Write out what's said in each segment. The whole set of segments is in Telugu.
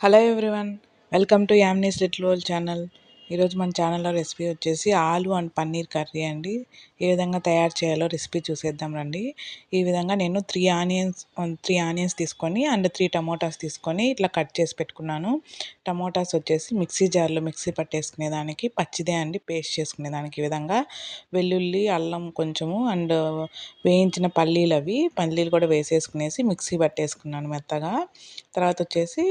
hello everyone welcome to Yamni's little world channel ఈరోజు మన ఛానల్లో రెసిపీ వచ్చేసి ఆలు అండ్ పన్నీర్ కర్రీ అండి. ఏ విధంగా తయారు చేయాలో రెసిపీ చూసేద్దాం రండి. ఈ విధంగా నేను త్రీ ఆనియన్స్ త్రీ ఆనియన్స్ తీసుకొని అండ్ త్రీ టమోటాస్ తీసుకొని ఇట్లా కట్ చేసి పెట్టుకున్నాను. టమోటాస్ వచ్చేసి మిక్సీ జార్లో మిక్సీ పట్టేసుకునేదానికి పచ్చిదే అండి పేస్ట్ చేసుకునేదానికి ఈ విధంగా. వెల్లుల్లి అల్లం కొంచెము అండ్ వేయించిన పల్లీలు అవి పల్లీలు కూడా వేసేసుకునేసి మిక్సీ పట్టేసుకున్నాను మెత్తగా. తర్వాత వచ్చేసి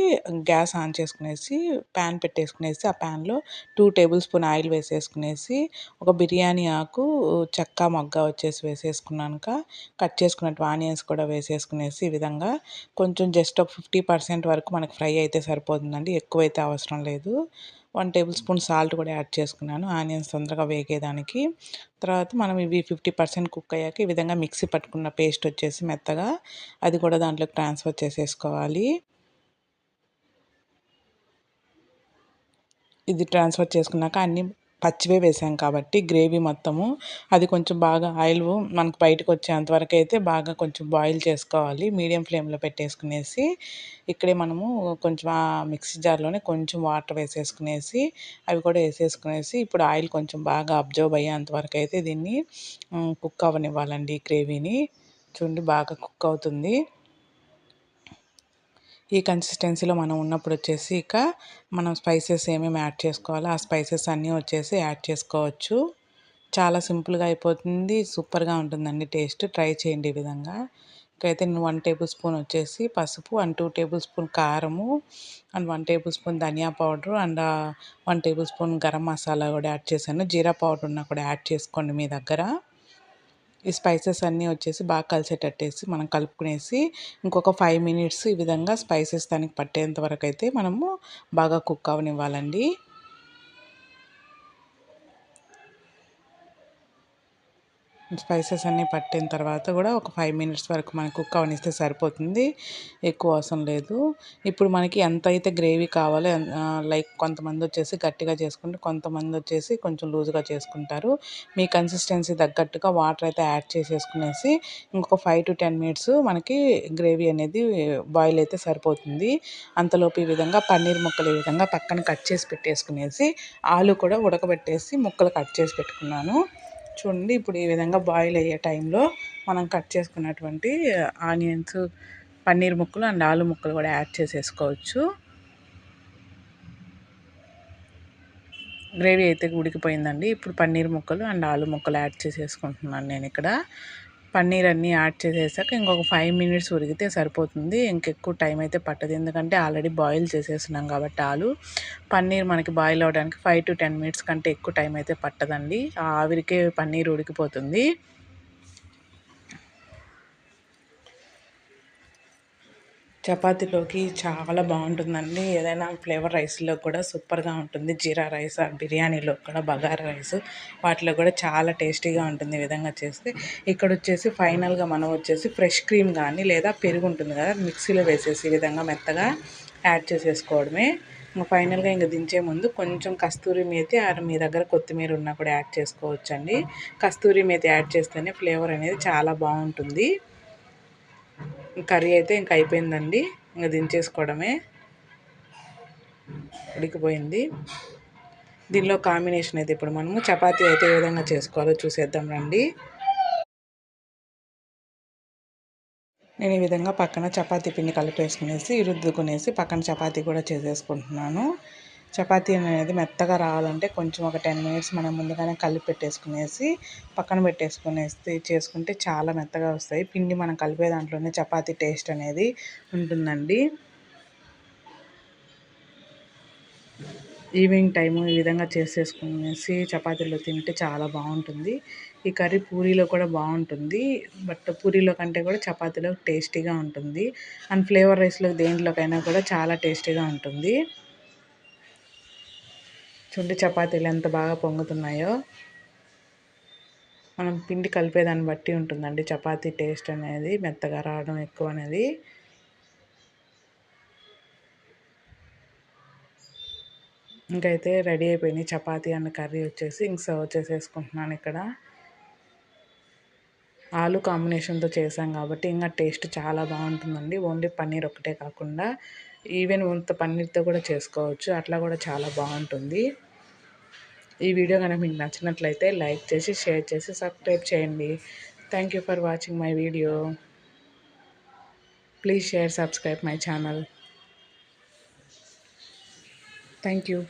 గ్యాస్ ఆన్ చేసుకునేసి ప్యాన్ పెట్టేసుకునేసి ఆ ప్యాన్లో two two tablespoon oil వేసేసుకునేసి ఒక బిర్యానీ ఆకు చెక్క మొగ్గ వచ్చేసి వేసేసుకున్నాక కట్ చేసుకున్నట్టు ఆనియన్స్ కూడా వేసేసుకునేసి ఈ విధంగా కొంచెం జస్ట్ ఒక ఫిఫ్టీ పర్సెంట్ వరకు మనకు ఫ్రై అయితే సరిపోతుందండి ఎక్కువైతే అవసరం లేదు. వన్ టేబుల్ స్పూన్ సాల్ట్ కూడా యాడ్ చేసుకున్నాను ఆనియన్స్ తొందరగా వేగేదానికి. తర్వాత మనం ఇవి ఫిఫ్టీ పర్సెంట్ కుక్ అయ్యాక ఈ విధంగా మిక్సీ పట్టుకున్న పేస్ట్ వచ్చేసి మెత్తగా అది కూడా దాంట్లోకి ట్రాన్స్ఫర్ చేసేసుకోవాలి. ఇది ట్రాన్స్ఫర్ చేసుకున్నాక అన్నీ పచ్చివే వేసాం కాబట్టి గ్రేవీ మొత్తము. అది కొంచెం బాగా ఆయిల్ మనకు బయటకు వచ్చేంత వరకు అయితే బాగా కొంచెం బాయిల్ చేసుకోవాలి. మీడియం ఫ్లేమ్లో పెట్టేసుకునేసి ఇక్కడే మనము కొంచెం ఆ మిక్సీ జార్లోనే కొంచెం వాటర్ వేసేసుకునేసి అవి కూడా వేసేసుకునేసి ఇప్పుడు ఆయిల్ కొంచెం బాగా అబ్జర్వ్ అయ్యేంత వరకు అయితే దీన్ని కుక్ అవ్వనివ్వాలండి గ్రేవీని. చూడండి బాగా కుక్ అవుతుంది. ఈ కన్సిస్టెన్సీలో మనం ఉన్నప్పుడు వచ్చేసి ఇక మనం స్పైసెస్ ఏమేమి యాడ్ చేసుకోవాలో ఆ స్పైసెస్ అన్నీ వచ్చేసి యాడ్ చేసుకోవచ్చు. చాలా సింపుల్గా అయిపోతుంది సూపర్గా ఉంటుందండి టేస్ట్ ట్రై చేయండి ఈ విధంగా. ఇకైతే నేను వన్ టేబుల్ స్పూన్ వచ్చేసి పసుపు అండ్ టూ టేబుల్ స్పూన్ కారము and one tablespoon dhaniya powder and one tablespoon garam masala కూడా యాడ్ చేశాను. జీరా పౌడర్ ఉన్నా కూడా యాడ్ చేసుకోండి మీ దగ్గర. ఈ స్పైసెస్ అన్నీ వచ్చేసి బాగా కలిసేటట్టేసి మనం కలుపుకునేసి ఇంకొక ఫైవ్ మినిట్స్ ఈ విధంగా స్పైసెస్ దానికి పట్టేంత వరకు అయితే మనము బాగా కుక్ అవనివ్వాలండి. స్పైసెస్ అన్నీ పట్టిన తర్వాత కూడా ఒక ఫైవ్ మినిట్స్ వరకు మనకు కుక్ అవనిస్తే సరిపోతుంది. ఎక్కువ అవసరం లేదు. ఇప్పుడు మనకి ఎంత అయితే గ్రేవీ కావాలో లైక్ కొంతమంది వచ్చేసి గట్టిగా చేసుకుంటే కొంతమంది వచ్చేసి కొంచెం లూజ్గా చేసుకుంటారు. మీ కన్సిస్టెన్సీ తగ్గట్టుగా వాటర్ అయితే యాడ్ చేసేసుకునేసి ఇంకొక ఫైవ్ టు టెన్ మినిట్స్ మనకి గ్రేవీ అనేది బాయిల్ అయితే సరిపోతుంది. అంతలోపు ఈ విధంగా పన్నీర్ ముక్కలు ఈ విధంగా పక్కన కట్ చేసి పెట్టేసుకునేసి ఆలు కూడా ఉడకబెట్టేసి ముక్కలు కట్ చేసి పెట్టుకున్నాను. చూడండి ఇప్పుడు ఈ విధంగా బాయిల్ అయ్యే టైంలో మనం కట్ చేసుకున్నటువంటి ఆనియన్స్ పన్నీర్ ముక్కలు అండ్ ఆలు ముక్కలు కూడా యాడ్ చేసేసుకోవచ్చు. గ్రేవీ అయితే ఉడికిపోయిందండి. ఇప్పుడు పన్నీర్ ముక్కలు అండ్ ఆలు ముక్కలు యాడ్ చేసేసుకుంటున్నాను నేను ఇక్కడ. పన్నీర్ అన్నీ యాడ్ చేసేసాక ఇంకొక ఫైవ్ మినిట్స్ ఉడికితే సరిపోతుంది. ఇంకెక్కువ టైం అయితే పట్టదు. ఎందుకంటే ఆల్రెడీ బాయిల్ చేసేస్తున్నాం కాబట్టి ఆలు. పన్నీర్ మనకి బాయిల్ అవడానికి ఫైవ్ టు టెన్ మినిట్స్ కంటే ఎక్కువ టైం అయితే పట్టదండి. ఆవిరికే పన్నీర్ ఉడికిపోతుంది. చపాతీలోకి చాలా బాగుంటుందండి. ఏదైనా ఫ్లేవర్ రైస్లో కూడా సూపర్గా ఉంటుంది. జీరా రైస్ బిర్యానీలో కూడా బగారా రైస్ వాటిలో కూడా చాలా టేస్టీగా ఉంటుంది ఈ విధంగా చేస్తే. ఇక్కడ వచ్చేసి ఫైనల్గా మనం వచ్చేసి ఫ్రెష్ క్రీమ్ కానీ లేదా పెరుగు ఉంటుంది కదా మిక్సీలో వేసేసి ఈ విధంగా మెత్తగా యాడ్ చేసేసుకోవడమే. ఇంకా ఫైనల్గా ఇంకా దించే ముందు కొంచెం కస్తూరి మేతి మీ దగ్గర కొత్తిమీర ఉన్నా కూడా యాడ్ చేసుకోవచ్చండి. కస్తూరి మేతి యాడ్ చేస్తేనే ఫ్లేవర్ అనేది చాలా బాగుంటుంది. కర్రీ అయితే ఇంక అయిపోయిందండి. ఇంకా దించేసుకోవడమే. ఉడికిపోయింది. దీనిలో కాంబినేషన్ అయితే ఇప్పుడు మనము చపాతీ అయితే ఏ విధంగా చేసుకోవాలో చూసేద్దాం రండి. నేను ఈ విధంగా పక్కన చపాతీ పిండి కలిపేసుకునేసి రుద్దుకునేసి పక్కన చపాతీ కూడా చేసేసుకుంటున్నాను. చపాతీ అనేది మెత్తగా రావాలంటే కొంచెం ఒక టెన్ మినిట్స్ మనం ముందుగానే కలిపి పెట్టేసుకునేసి పక్కన పెట్టేసుకునేసి చేసుకుంటే చాలా మెత్తగా వస్తాయి. పిండి మనం కలిపే దాంట్లోనే చపాతీ టేస్ట్ అనేది ఉంటుందండి. ఈవినింగ్ టైము ఈ విధంగా చేసేసుకునేసి చపాతీలో తింటే చాలా బాగుంటుంది. ఈ కర్రీ పూరీలో కూడా బాగుంటుంది. బట్ పూరీలో కంటే కూడా చపాతీలో టేస్టీగా ఉంటుంది. అండ్ ఫ్లేవర్ రైస్లో దేంట్లోకైనా కూడా చాలా టేస్టీగా ఉంటుంది. చుండి చపాతీలు ఎంత బాగా పొంగుతున్నాయో మనం పిండి కలిపేదాన్ని బట్టి ఉంటుందండి. చపాతీ టేస్ట్ అనేది మెత్తగా రావడం ఎక్కువ అనేది. ఇంకైతే రెడీ అయిపోయినాయి చపాతీ అన్న కర్రీ వచ్చేసి. ఇంక సర్వ్ చేసేసుకుంటున్నాను ఇక్కడ. ఆలు కాంబినేషన్తో చేసాం కాబట్టి ఇంకా టేస్ట్ చాలా బాగుంటుందండి. ఓన్లీ పన్నీర్ ఒకటే కాకుండా ఈవెన్ వంత పన్నీర్తో కూడా చేసుకోవచ్చు. అట్లా కూడా చాలా బాగుంటుంది. ఈ వీడియో కనుక మీకు నచ్చినట్లయితే లైక్ చేసి షేర్ చేసి సబ్స్క్రైబ్ చేయండి. Thank you for watching my video please share subscribe my channel thank you